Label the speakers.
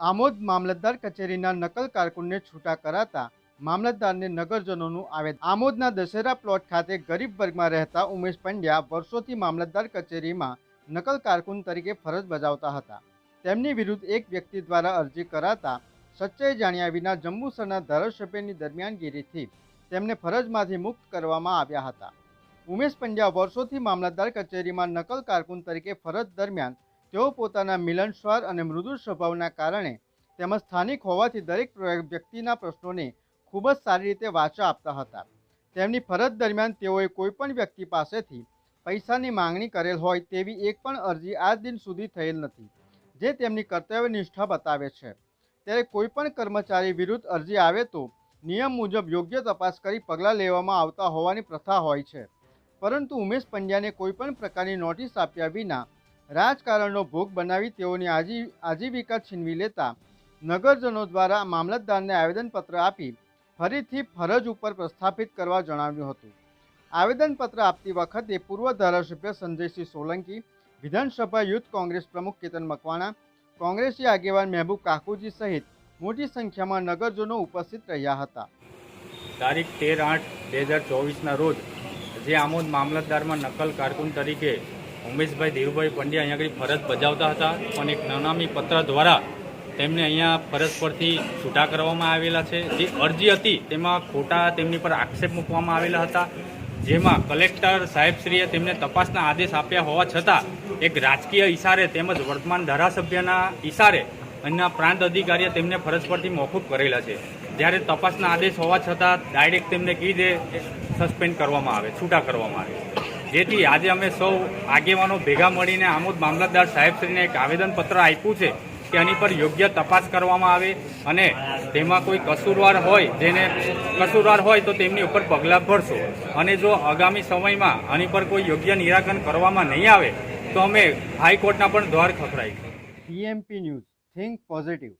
Speaker 1: આમોદ મામલતદાર કચેરીના નકલ કારકુનને છૂટા કરાતા મામલતદારને નગરજનોનું આવેદન. આમોદના દશેરા પ્લોટ ખાતે ગરીબ વર્ગમાં રહેતા ઉમેશ પંડ્યા વર્ષોથી મામલતદાર કચેરીમાં નકલ કારકુન તરીકે ફરજ બજાવતા હતા. તેમની વિરુદ્ધ એક વ્યક્તિ દ્વારા અરજી કરાતા સચ્ચાઈ જાણ્યા વિના જંબુસરના ધારાસભ્યની દરમિયાનગીરીથી તેમને ફરજમાંથી મુક્ત કરવામાં આવ્યા હતા. ઉમેશ પંડ્યા વર્ષોથી મામલતદાર કચેરીમાં નકલ કારકુન તરીકે ફરજ દરમિયાન તેઓ પોતાના મિલનસ્વાર અને મૃદુ સ્વભાવના કારણે તેમજ સ્થાનિક હોવાથી દરેક વ્યક્તિના પ્રશ્નોને ખૂબ જ સારી રીતે વાચા આપતા હતા. તેમની ફરજ દરમિયાન તેઓએ કોઈપણ વ્યક્તિ પાસેથી પૈસાની માંગણી કરેલ હોય તેવી એક પણ અરજી આજ દિન સુધી થયેલ નથી, જે તેમની કર્તવ્ય નિષ્ઠા બતાવે છે. ત્યારે કોઈપણ કર્મચારી વિરુદ્ધ અરજી આવે તો નિયમ મુજબ યોગ્ય તપાસ કરી પગલાં લેવામાં આવતા હોવાની પ્રથા હોય છે. પરંતુ ઉમેશ પંડ્યાને કોઈપણ પ્રકારની નોટિસ આપ્યા વિના રાજકારણનો ભોગ બનાવી તેઓની આજી, આજીવિકા છીનવી લેતા નગરજનો દ્વારા મામલતદારને આવેદનપત્ર આપી ફરીથી ફરજ ઉપર પ્રસ્થાપિત કરવા જણાવ્યું હતું. આવેદનપત્ર આપતી વખતે પૂર્વ ધારાસભ્ય સંજયસિંહ સોલંકી, વિધાનસભા યુથ કોંગ્રેસ પ્રમુખ કેતન મકવાણા, કોંગ્રેસી આગેવાન મહેબૂબ કાકુજી સહિત મોટી સંખ્યામાં નગરજનો ઉપસ્થિત રહ્યા હતા.
Speaker 2: તારીખ તેર આઠ બે હજાર ચોવીસના રોજ જે આમોદ મામલતદારમાં નકલ કારકુન તરીકે ઉમેશભાઈ ધીરુભાઈ પંડ્યા અહીંયા આગળ ફરજ બજાવતા હતા પણ એક નાનામી પત્ર દ્વારા તેમને અહીંયા ફરજ પરથી છૂટા કરવામાં આવેલા છે. જે અરજી હતી તેમાં ખોટા તેમની પર આક્ષેપ મૂકવામાં આવેલા હતા. જેમાં કલેક્ટર સાહેબશ્રીએ તેમને તપાસના આદેશ આપ્યા હોવા છતાં એક રાજકીય ઇશારે તેમજ વર્તમાન ધારાસભ્યના ઇશારે અહીંના પ્રાંત અધિકારીએ તેમને ફરજ પરથી મોકૂફ કરેલા છે. જ્યારે તપાસના આદેશ હોવા છતાં ડાયરેક્ટ તેમને કીધે સસ્પેન્ડ કરવામાં આવે, છૂટા કરવામાં આવે. જેથી આજે અમે સૌ આગેવાનો ભેગા મળીને આમોદ મામલતદાર સાહેબશ્રીને એક આવેદનપત્ર આપ્યું છે કે આની પર યોગ્ય તપાસ કરવામાં આવે અને તેમાં કોઈ કસૂરવાર હોય જેને કસૂરવાર હોય તો તેમની ઉપર પગલાં ભરશો. અને જો આગામી સમયમાં આની પર કોઈ યોગ્ય નિરાકરણ કરવામાં નહીં આવે, તો અમે હાઈકોર્ટના પણ દ્વાર ખખડાઈશું.
Speaker 1: PMP news, think positive.